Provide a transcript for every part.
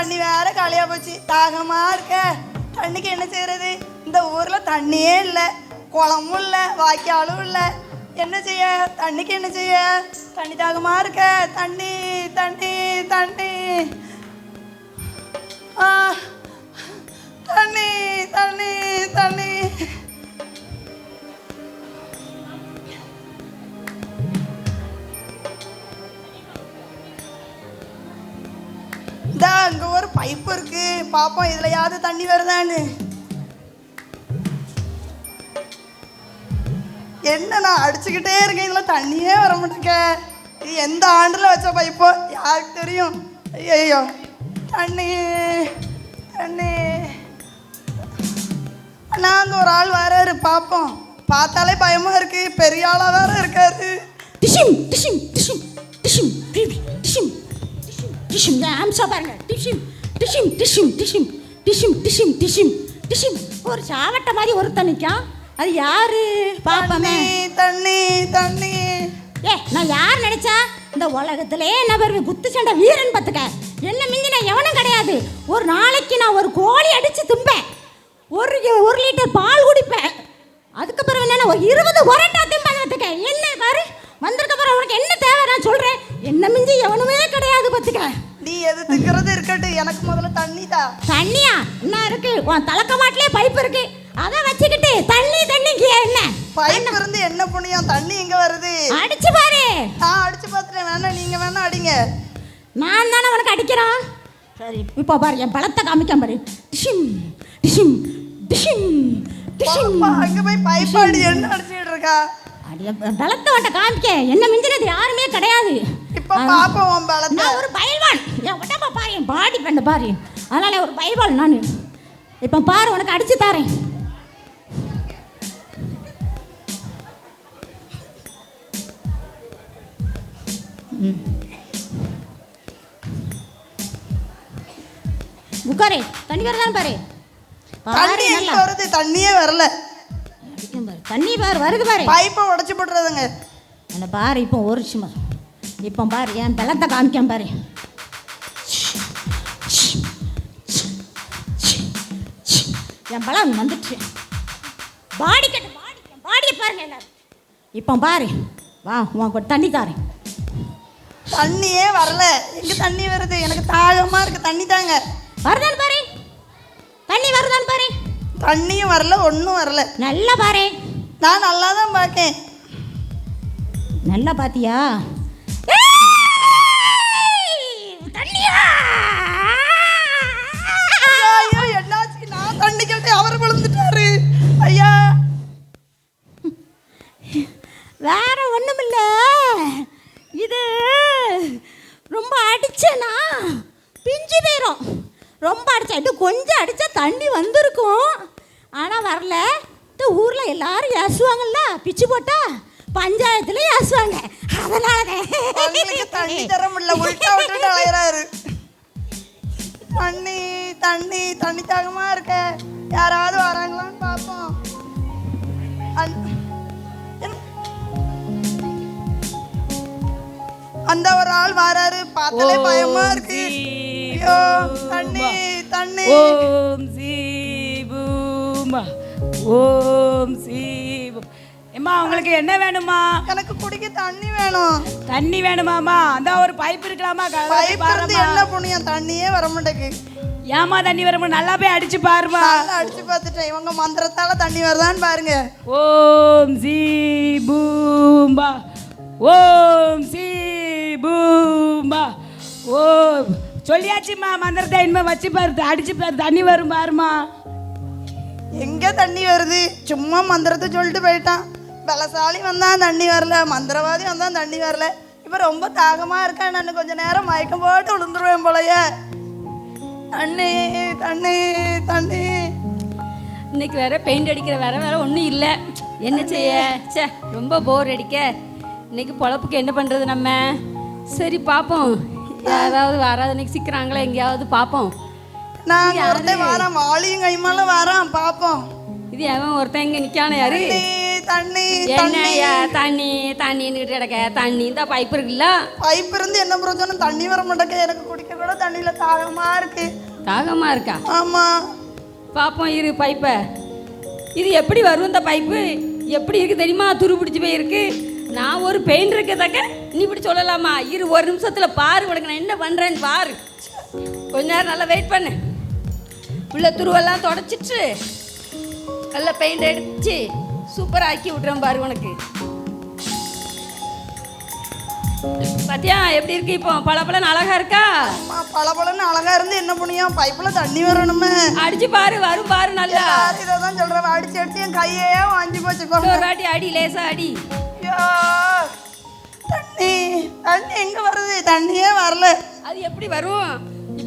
தண்ணி வேற காலியா போச்சு. தாகமா இருக்க. தண்ணிக்கு என்ன செய்யறது இந்த ஊர்ல தண்ணியே இல்லை. குளமும் இல்லை வாய்க்காலும் இல்லை. என்ன செய்ய? தண்ணிக்கு என்ன செய்ய? தண்ணி தாகமா இருக்க. தண்ணி தண்ணி தண்ணி. ஆ, தண்ணி தண்ணி தண்ணி. பைப் இருக்கு. பாப்போம் இதுலயாவது தண்ணி வருதான்னு. என்ன நான் அடிச்சுக்கிட்டே இருக்கேன் இதில் தண்ணியே வர மாட்டேங்க. இது எந்த ஆண்டில் வச்ச பைப்போ? யாருக்கு தெரியும்? ஐயோ தண்ணி தண்ணி. அண்ணா அங்க ஒரு ஆள் வராரு பார்ப்போம் பார்த்தாலே பயமாக இருக்கு. பெரிய ஆளாக வேற இருக்காரு. டிஷிம் டிஷிம் டிஷிம் டிஷிம் டிஷிம் டிஷிம். டிஷிம் ஆம்சா பாருங்க. டிஷிம். டிஷிம் டிஷிம் டிஷிம் டிஷிம் டிஷிம் டிஷிம் டிஷிம். ஒரு சாவட்ட மாதிரி ஒருத்தன் நிற்கான் அது யாரு? பாப்பமே. தண்ணி தண்ணி ஏ நான் யார் நினைச்சா? இந்த உலகத்திலே பெருமை குத்து சண்டை வீரன் பார்த்துக்க. என்ன மிஞ்சி நான் எவனும் கிடையாது. ஒரு நாளைக்கு நான் ஒரு கோழி அடிச்சு தும்பேன். ஒரு ஒரு லிட்டர் பால் குடிப்பேன். அதுக்கப்புறம் என்ன ஒரு இருபது ஒரட்டா திம்பேன் பார்த்துக்க. என்ன பாரு? வந்திருக்க அப்புறம் உனக்கு என்ன தேவை நான் சொல்றேன். என்ன மிஞ்சி எவனுமே கிடையாது பார்த்துக்க. நீ எது திக்கிறது இருக்கட்டும் எனக்கு முதல்ல தண்ணி தா தண்ணியா? என்ன இருக்கு? உன் தலக்க மாட்டிலே பைப் இருக்கு. அதை வச்சுக்கிட்டு தண்ணி தண்ணிக்கு என்ன? பைப் இருந்து என்ன புண்ணியம்? தண்ணி எங்க வருது? அடிச்சு பாரு. நான் அடிச்சு பார்த்துட்டேன் வேணா நீங்க வேணா அடிங்க. நான் தானே உனக்கு அடிக்கிறான்? சரி இப்போ பாரு என் பலத்தை காமிக்காம பாரு. டிஷிம் டிஷிம் டிஷிம் டிஷிம் அங்க போய் பைப் அடி என்ன அடிச்சுட்டு இருக்கா? அடிய பலத்தை வட்ட காமிக்க. என்ன மிஞ்சினது யாருமே கிடையாது. இப்ப பாப்போம் உன் பலத்தை. நான் ஒரு பயில்வான். என் உடம்ப பாரு என் பாடி பண்ண பாரு. அதனால ஒரு பயில்வான் நான். இப்போ பாரு உனக்கு அடிச்சு தரேன். உட்காரு தண்ணி வரதான் பாரு. தண்ணி வருது? தண்ணியே வரல. தண்ணி பாரு வருது பாரு. பைப்பை உடைச்சு போட்டுறதுங்க. என்ன பாரு இப்போ ஒரு சும்மா இப்போ பாரு என் பலத்தை காமிக்காம பாரு. என் பலம் வந்துச்சு பாடி கட்டு பாடி பாடியை பாருங்க எல்லாரும். இப்போ பாரு. வா ஒரு தண்ணி தாரேன். தண்ணியே வரல. எங்க தண்ணி வருது? எனக்கு தாகமா இருக்கு. தண்ணி தாங்க. வருதான் பாரு. தண்ணி வருதான் பாரு. தண்ணியும் வரல ஒன்றும் வரல. நல்லா பாரு. நான் நல்லா தான் பார்த்தேன் நல்லா பார்த்தியா வேற ஒன்றுமில்ல இது ரொம்ப அடிச்சேனா? பிஞ்சு போயிடும் ரொம்ப அடிச்சா இன்னும் கொஞ்சம் அடித்தா தண்ணி வந்திருக்கும். ஆனால் வரல. இந்த ஊரில் எல்லாரும் ஏசுவாங்கல்ல? பிச்சு போட்டா பஞ்சாயத்துல ஏசுவாங்க. அதனால தண்ணி தர முடியல. உள்டா விட்டுட்டு அலையிறாரு. தண்ணி தண்ணி தண்ணி தாகமா இருக்க. யாராவது வராங்களான்னு பார்ப்போம். அந்த ஒரு ஆள் வராரு. பார்த்தாலே பயமா இருக்கு. ஐயோ தண்ணி தண்ணி. ஓம் சீபூமா ஓம் சீபம் எம்மா உங்களுக்கு என்ன வேணுமா எனக்கு குடிக்க தண்ணி வேணும். தண்ணி வேணுமாமா அந்த ஒரு பைப் இருக்கலாமா? பைப் இருந்து. என்ன புண்ணியம்? தண்ணியே வர மாட்டேங்குது ஏமா தண்ணி வருமா? நல்லா போய் அடிச்சு பாருமா அடிச்சு பார்த்துட்டேன். இவங்க மந்திரத்தால தண்ணி வருதான்னு பாருங்க. ஓம் சீபூம்பா. ஓம் சீபூம்பா. ஓம் சொல்லியாச்சுமா மந்திரத்தை இனிமே வச்சு பாரு. அடிச்சு பாரு. தண்ணி வரும் பாருமா எங்க தண்ணி வருது? சும்மா மந்திரத்தை சொல்லிட்டு போயிட்டான். பலசாலி வந்தான் தண்ணி வரல. மந்திரவாதி வந்தான் தண்ணி வரல. இப்போ ரொம்ப தாகமா இருக்கேன் நான் கொஞ்ச நேரம் மயக்கம் போட்டு விழுந்துருவேன் போலயே. தண்ணி தண்ணி தண்ணி. இன்னைக்கு வேற பெயிண்ட் அடிக்கிற வேற வேற ஒன்றும் இல்லை. என்ன செய்ய? ச்சே ரொம்ப போர் அடிக்க. இன்னைக்கு பொழப்புக்கு என்ன பண்ணுறது நம்ம? சரி பார்ப்போம் யாராவது வராது இன்னைக்கு சிக்கிறாங்களா? எங்கேயாவது பார்ப்போம் நான் ஒருத்தன் வாரான் வாளியும் கைமால வாரான் பார்ப்போம் இது அவன் ஒருத்தன் இங்கே நிற்கான யாரு? தண்ணி என்னையா தண்ணி. தண்ணின்னு கிடக்க? தண்ணி இந்த பைப் இருக்குல்ல? பைப் இருந்து என்ன பிரச்சனை தண்ணி வர மாட்டேங்க எனக்கு குடிக்க கூட தண்ணியில தாகமா இருக்கு. தாகமா இருக்கா? ஆமா. பார்ப்போம் இரு பைப்பை. இது எப்படி வரும் இந்த பைப்பு? எப்படி இருக்கு தெரியுமா? துரு பிடிச்சி போயிருக்கு. நான் ஒரு பெயிண்ட் இருக்கதாக்க நீ இப்படி சொல்லலாமா? இரு ஒரு நிமிஷத்தில் பாரு உனக்கு நான் என்ன பண்ணுறேன்னு பாரு. கொஞ்ச நேரம் நல்லா வெயிட் பண்ணு. உள்ள துருவெல்லாம் தொடச்சிட்டு நல்லா பெயிண்ட் அடிச்சு சூப்பராக ஆக்கி விட்றேன் பாரு உனக்கு. பாத்தியா எப்படி இருக்கு இப்போ? பளபளன்னு அழகா இருக்கா? பளபளன்னு அழகா இருந்து என்ன பண்ணியும் பைப்புல தண்ணி வரணுமே. அடிச்சு பாரு வரும் பாரு நல்லா. யாரும் இதை தான் சொல்றேன் அடிச்சு அடிச்சு என் கையே வாங்கி போச்சு. ஒரு வாட்டி அடி லேசா அடி. தண்ணி தண்ணி எங்க வருது? தண்ணியே வரல. அது எப்படி வரும்?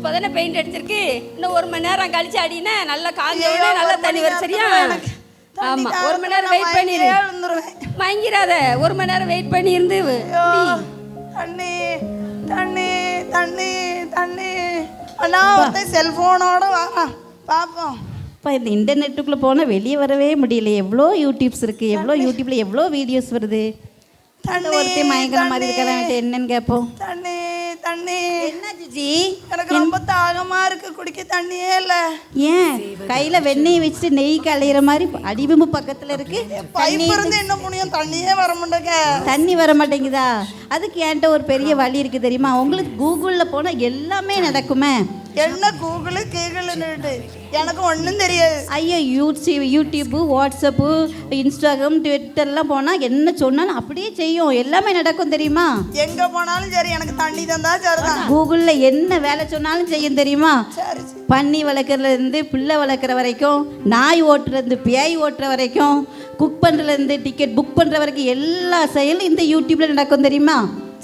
இப்போதானே பெயிண்ட் அடிச்சிருக்கு. இன்னும் ஒரு மணி நேரம் கழிச்சு அடினா நல்லா காஞ்ச உடனே நல்லா தண்ணி வரும் சரியா? ஆமா ஒரு மணி நேரம் வெயிட் பண்ணிரு. வந்துருவேன். மயங்கிராத ஒரு மணி நேரம் வெயிட் பண்ணி இருந்து தண்ணி தண்ணி தண்ணி தண்ணி. அண்ணா ஒருத்தன் செல்போனோட வாங்க பாப்போம். இப்போ இந்த இன்டர்நெட்டுக்குள்ளே போனால் வெளியே வரவே முடியல. எவ்வளோ யூடியூப்ஸ் இருக்குது எவ்வளோ யூடியூப்பில் எவ்வளோ வீடியோஸ் வருது? தண்ணி ஒருத்தி மயங்கிற மாதிரி இருக்கிறவன் என்னன்னு கேட்போம் தண்ணி தண்ணி. என்ன ஜிஜி? எனக்கு ரொம்ப தாகமா இருக்கு குடிக்க தண்ணியே இல்ல. ஏன்? கையில் வெண்ணெய் வச்சுட்டு நெய் களையிற மாதிரி அடிபம்பு பக்கத்தில் இருக்கு. பைப் இருந்து என்ன புண்ணியம்? தண்ணியே வர மாட்டேங்க. தண்ணி வர மாட்டேங்குதா? அதுக்கு என்கிட்ட ஒரு பெரிய வழி இருக்குது தெரியுமா? உங்களுக்கு கூகுளில் போனால் எல்லாமே நடக்குமே. என்ன கூகுளு கீகுளுன்னுட்டு எனக்கு ஒன்றும் தெரியாது. ஐயோ யூடியூப் யூடியூப்பு வாட்ஸ்அப்பு இன்ஸ்டாகிராம் ட்விட்டர்லாம் போனால் என்ன சொன்னாலும் அப்படியே செய்யும். எல்லாமே நடக்கும் தெரியுமா? எங்க போனாலும் சரி எனக்கு தண்ணி தந்தா சரிதான். கூகுளில் என்ன வேலை சொன்னாலும் செய்யும் தெரியுமா? சரி சரி. பன்னி வளர்க்குறதுலேருந்து பிள்ளை வளர்க்குற வரைக்கும் நாய் ஓட்டுறது பேய் ஓட்டுற வரைக்கும் குக் பண்ணுறதுலேருந்து டிக்கெட் புக் பண்ணுற வரைக்கும் எல்லா செயலும் இந்த யூடியூப்பில் நடக்கும் தெரியுமா?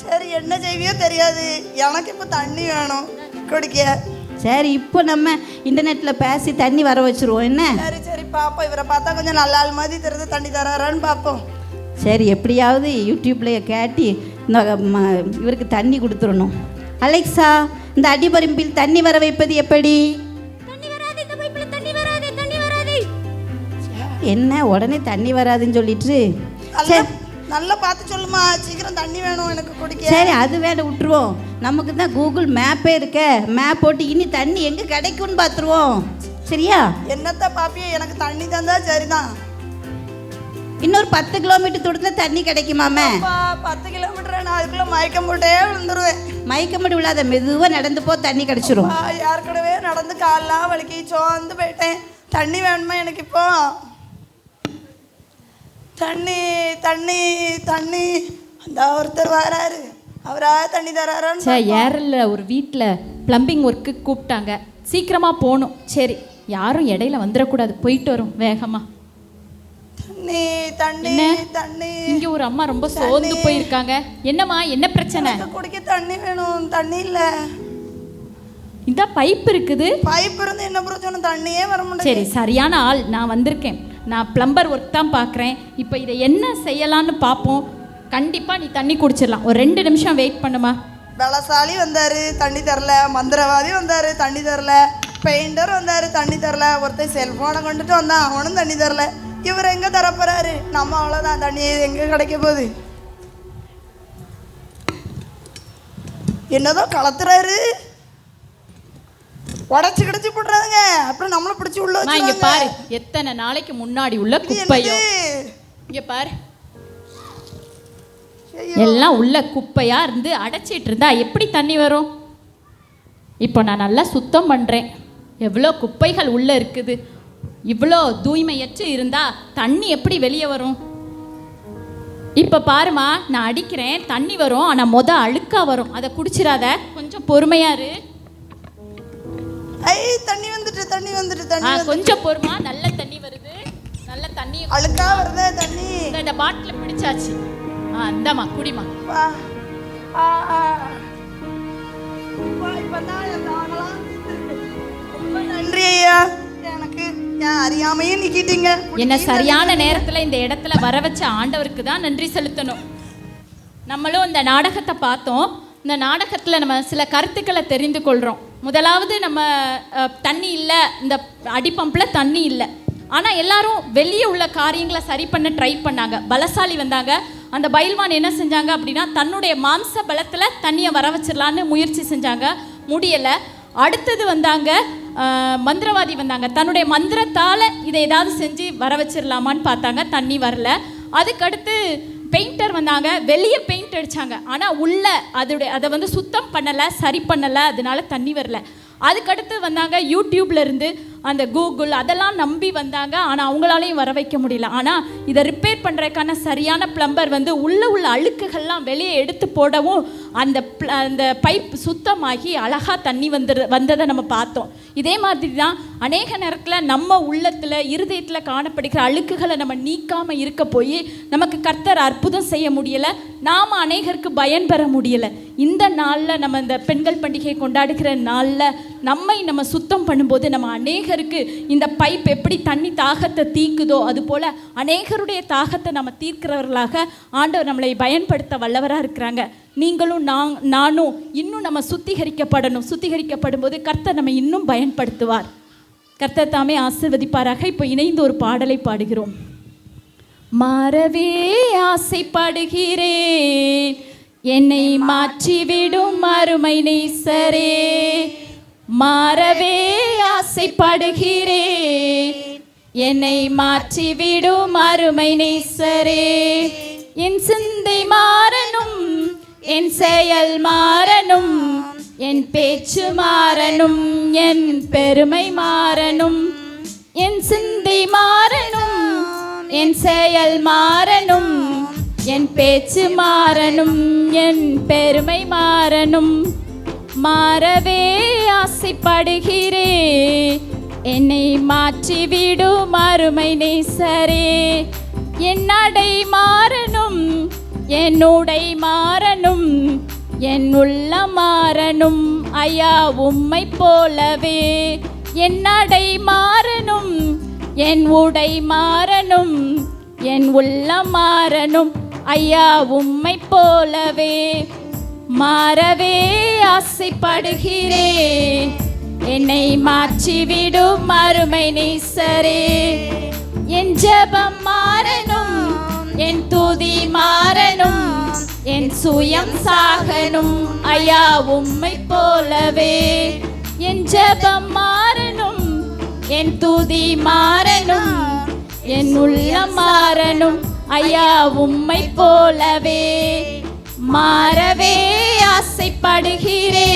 சரி என்ன செய்வியோ தெரியாது. எனக்கு இப்போ தண்ணி வேணும். குடிக்க. சரி இப்போ நம்ம இன்டர்நெட்டில் பேசி தண்ணி வர வச்சுருவோம். என்ன? சரி சரி பாப்போம். இவரை பார்த்தா கொஞ்சம் நல்ல ஆள் மாதிரி தெரியுது. தண்ணி தராரான்னு பார்ப்போம் சரி எப்படியாவது யூடியூப்பில் கேட்டி இந்த ம- இவருக்கு தண்ணி கொடுத்துடணும். அலெக்சா இந்த அடிபரும்பில் தண்ணி வர வைப்பது எப்படி? தண்ணி வராது இந்த பைப்புல தண்ணி வராது தண்ணி வராது. என்ன உடனே தண்ணி வராதுன்னு சொல்லிட்டு? நல்லா நல்லா பார்த்து சொல்லுமா. சீக்கிரம் தண்ணி வேணும் எனக்கு குடிக்க. சரி அது வேட விட்டுருவோம். நமக்கு தான் கூகுள் மேப்பே இருக்க. மேப் போட்டு இனி தண்ணி எங்கே கிடைக்கும்னு பார்த்துருவோம். சரியா? என்னத்த பாப்பியே எனக்கு தண்ணி தந்தா சரிதான். இன்னொரு பத்து கிலோமீட்டர் தூரத்தில் தண்ணி கிடைக்குமாமே? பத்து கிலோமீட்டர் நான் அதுக்குள்ள மயக்கம் போட்டே விழுந்துருவேன். மயக்க மட்டும் விழாத மெதுவாக நடந்து போ தண்ணி கிடைச்சிரும். அப்பா, ஏற்கனவே நடந்து கால்லாம் வலிக்கி சோர்ந்து போயிட்டேன். தண்ணி வேணுமா எனக்கு இப்போ? தண்ணி தண்ணி தண்ணி. அந்த ஒருத்தர் வராரு. அவரா தண்ணி தராரான்னு சே ஏரல்ல ஒரு வீட்டில் ப்ளம்பிங் ஒர்க்கு கூப்பிட்டாங்க. சீக்கிரமாக போகணும். சரி யாரும் இடையில வந்துடக்கூடாது. போயிட்டு வரும் வேகமா. தண்ணி தண்ணி என்ன? தண்ணி. இங்கே ஒரு அம்மா ரொம்ப சோர்ந்து போயிருக்காங்க. என்னம்மா என்ன பிரச்சனை? எனக்கு குடிக்க தண்ணி வேணும். தண்ணி இல்ல. இந்த பைப் இருக்குது. பைப் இருந்து என்ன பிரச்சனை? தண்ணியே வர சரி மாட்டேங்குது சரியான ஆள். நான் வந்திருக்கேன். நான் ப்ளம்பர் ஒர்க் தான் பார்க்குறேன் இப்போ இதை என்ன செய்யலான்னு பார்ப்போம் கண்டிப்பாக நீ தண்ணி குடிச்சிடலாம். ஒரு ரெண்டு நிமிஷம் வெயிட் பண்ணுமா? பலசாலி வந்தாரு தண்ணி தரல. மந்திரவாதி வந்தாரு தண்ணி தரல. பெயிண்டர் வந்தாரு தண்ணி தரல. ஒருத்தன் செல்போனை கொண்டுட்டு வந்தான். அவனும் தண்ணி தரல. இவர் எங்க தர போறாரு நம்ம அவ்வளோதான் தண்ணி எங்க கிடைக்க போகுது? என்னதோ கலத்துறாரு. உடச்சு கிடச்சி போடுறாங்க அப்புறம் நம்மள பிடிச்சி உள்ள இங்க. பாரு. எத்தனை நாளைக்கு முன்னாடி உள்ள குப்பையோ? இங்க பாரு. எல்லாம் உள்ள குப்பையா இருந்து அடைச்சிட்டு இருந்தா எப்படி தண்ணி வரும்? இப்போ நான் நல்லா சுத்தம் பண்றேன். எவ்வளோ குப்பைகள் உள்ள இருக்குது? இவ்வளோ தூய்மையற்று இருந்தா தண்ணி எப்படி வெளியே வரும்? இப்போ பாருமா நான் அடிக்கிறேன் தண்ணி வரும் ஆனால் மொத அழுக்கா வரும். அதை குடிச்சிடாத கொஞ்சம் பொறுமையா இரு. ஐ தண்ணி வந்துட்டு தண்ணி வந்துட்டு தண்ணி கொஞ்சம் பொறுமா நல்ல தண்ணி வருது. நல்ல தண்ணி அழுக்கா வருதே தண்ணி. இந்த- பாட்டில் பிடிச்சாச்சு. இந்தாம்மா குடிமா. நன்றி ஐயா. எனக்கு என் அறியாமையே நிக்கிட்டீங்க. என்ன சரியான நேரத்தில் இந்த இடத்துல வர வச்ச ஆண்டவருக்கு தான் நன்றி செலுத்தணும். நம்மளும் இந்த நாடகத்தை பார்த்தோம். இந்த நாடகத்தில் நம்ம சில கருத்துக்களை தெரிந்து கொள்கிறோம் முதலாவது நம்ம தண்ணி இல்லை. இந்த அடிப்பம்பில் தண்ணி இல்லை. ஆனால் எல்லாரும் வெளியே உள்ள காரியங்களை சரி பண்ண ட்ரை பண்ணாங்க. பலசாலி வந்தாங்க. அந்த பைல்வான் என்ன செஞ்சாங்க அப்படின்னா தன்னுடைய மாம்ச பலத்தில் தண்ணியை வர வச்சிடலான்னு முயற்சி செஞ்சாங்க. முடியலை. அடுத்தது வந்தாங்க மந்திரவாதி வந்தாங்க. தன்னுடைய மந்திரத்தால் இதை ஏதாவது செஞ்சு வர வச்சிடலாமான்னு பார்த்தாங்க. தண்ணி வரல. அதுக்கடுத்து பெயிண்டர் வந்தாங்க. வெளியே பெயிண்ட் அடித்தாங்க ஆனால் உள்ள அதோடைய அதை வந்து சுத்தம் பண்ணலை சரி பண்ணலை. அதனால தண்ணி வரல. அதுக்கடுத்து வந்தாங்க யூடியூப்லேருந்து இருந்து அந்த கூகுள் அதெல்லாம் நம்பி வந்தாங்க. ஆனால் அவங்களாலையும் வர வைக்க முடியல. ஆனால் இதை ரிப்பேர் பண்ணுறதுக்கான சரியான பிளம்பர் வந்து உள்ளே உள்ள அழுக்குகள்லாம் வெளியே எடுத்து போடவும் அந்த அந்த பைப் சுத்தமாகி அழகாக தண்ணி வந்து வந்ததை நம்ம பார்த்தோம். இதே மாதிரி தான் அநேக நேரத்தில் நம்ம உள்ளத்தில் இருதயத்தில் காணப்படுகிற அழுக்குகளை நம்ம நீக்காமல் இருக்க போய் நமக்கு கர்த்தர் அற்புதம் செய்ய முடியலை. நாம் அநேகருக்கு பயன் பெற முடியலை. இந்த நாளில் நம்ம இந்த பெண்கள் பண்டிகை கொண்டாடுகிற நாளில் நம்மை நம்ம சுத்தம் பண்ணும்போது நம்ம அநேகருக்கு இந்த பைப் எப்படி தண்ணி தாகத்தை தீக்குதோ அதுபோல் அநேகருடைய தாகத்தை நம்ம தீர்க்கிறவர்களாக ஆண்டவர் நம்மளை பயன்படுத்த வல்லவராக இருக்கிறாங்க. நீங்களும் நான் நானும் இன்னும் நம்ம சுத்திகரிக்கப்படணும். சுத்திகரிக்கப்படும் போது கர்த்தர் நம்ம இன்னும் பயன்படுத்துவார். கர்த்தர் தாமே ஆசிர்வதிப்பாராக. இப்போ இணைந்து ஒரு பாடலை பாடுகிறோம். மாறவே ஆசைப்படுகிறேன். என்னை மாற்றிவிடும் அருமை நேசரே. மாறவே ஆசைப்படுகிறேன் என்னை மாற்றிவிடும் அருமை நேசரே. என் சிந்தை மாறணும் என் செயல் மாறணும் என் பேச்சு மாறணும் என் பெருமை மாறணும் என் சிந்தை மாறணும் என் செயல் மாறணும் என் பேச்சு மாறணும் என் பெருமை மாறணும் மாறவே ஆசைப்படுகிறேன் என்னை மாற்றிவிடும் அருமை நேசரே. என் நடை மாறணும் என் உடை மாறணும் என் உள்ளம் மாறணும் ஐயா உம்மை போலவே. என் நடை மாறணும் என் உடை மாறணும் என் உள்ளம் மாறணும் ஐயா உம்மை போலவே. மாறவே ஆசைப்படுகிறேன் என்னை மாற்றிவிடும் மறுமை நேசரே. என் ஜபம் மாறனும் என் தூதி மாறனும் என் சுயம் சாகனும் ஐயா உம்மை போலவே. என் ஜபம் மாறனும் என் தூதி மாறனும் என் உள்ளம் மாறனும் ஐயா உம்மை போலவே. மாறவே ஆசைப்படுகிறேன்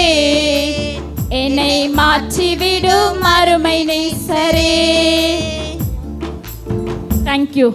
என்னை மாற்றிவிடும் அருமை நேசரே. தேங்க்யூ